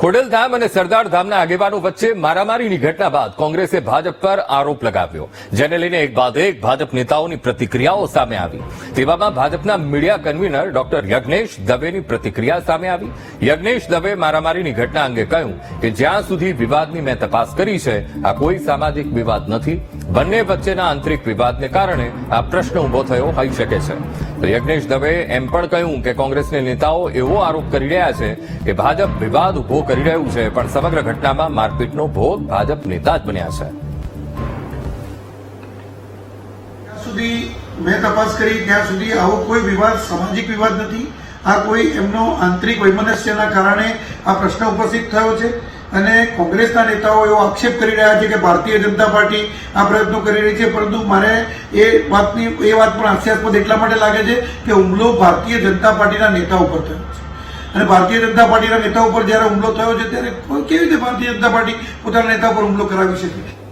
ખોડલધામ અને સરદારધામના આગેવાનો વચ્ચે મારામારીની ઘટના બાદ કોંગ્રેસે ભાજપ પર આરોપ લગાવ્યો, જેને લઈને એક બાદ એક ભાજપ નેતાઓની પ્રતિક્રિયાઓ સામે આવી. તેવામાં ભાજપના મીડિયા કન્વીનર ડોક્ટર યજ્ઞેશ દવેની પ્રતિક્રિયા સામે આવી. યજ્ઞેશ દવે મારામારીની ઘટના અંગે કહ્યું કે જ્યાં સુધી વિવાદની મેં તપાસ કરી છે, આ કોઈ સામાજિક વિવાદ નથી. બંને વચ્ચેના આંતરિક વિવાદને કારણે આ પ્રશ્ન ઊભો થયો હોઈ શકે છે. યજ્ઞેશ દવે એમ પણ કહ્યું કે કોંગ્રેસના નેતાઓ એવો આરોપ કરી રહ્યા છે કે ભાજપ વિવાદ ઊભો કરી રહ્યું છે, પણ સમગ્ર ઘટનામાં મારપીટનો ભોગ ભાજપ નેતા જ બન્યા છે. સુધી મેં તપાસ કરી, ત્યાં સુધી આવો કોઈ વિવાદ, સામાજિક વિવાદ નથી. આ કોઈ એમનો આંતરિક વૈમનસ્યના કારણે આ પ્રશ્ન ઉપસ્થિત થયો છે. અને કોંગ્રેસના નેતાઓ એવો આક્ષેપ કરી રહ્યા છે કે ભારતીય જનતા પાર્ટી આ પ્રયત્નો કરી રહી છે, પરંતુ મારે એ વાતની, એ વાત પણ હાસ્યાસ્પદ એટલા માટે લાગે છે કે હુમલો ભારતીય જનતા પાર્ટીના નેતા ઉપર થયો છે. અને ભારતીય જનતા પાર્ટીના નેતા ઉપર જ્યારે હુમલો થયો છે, ત્યારે કેવી રીતે ભારતીય જનતા પાર્ટી પોતાના નેતા ઉપર હુમલો કરાવી શકે?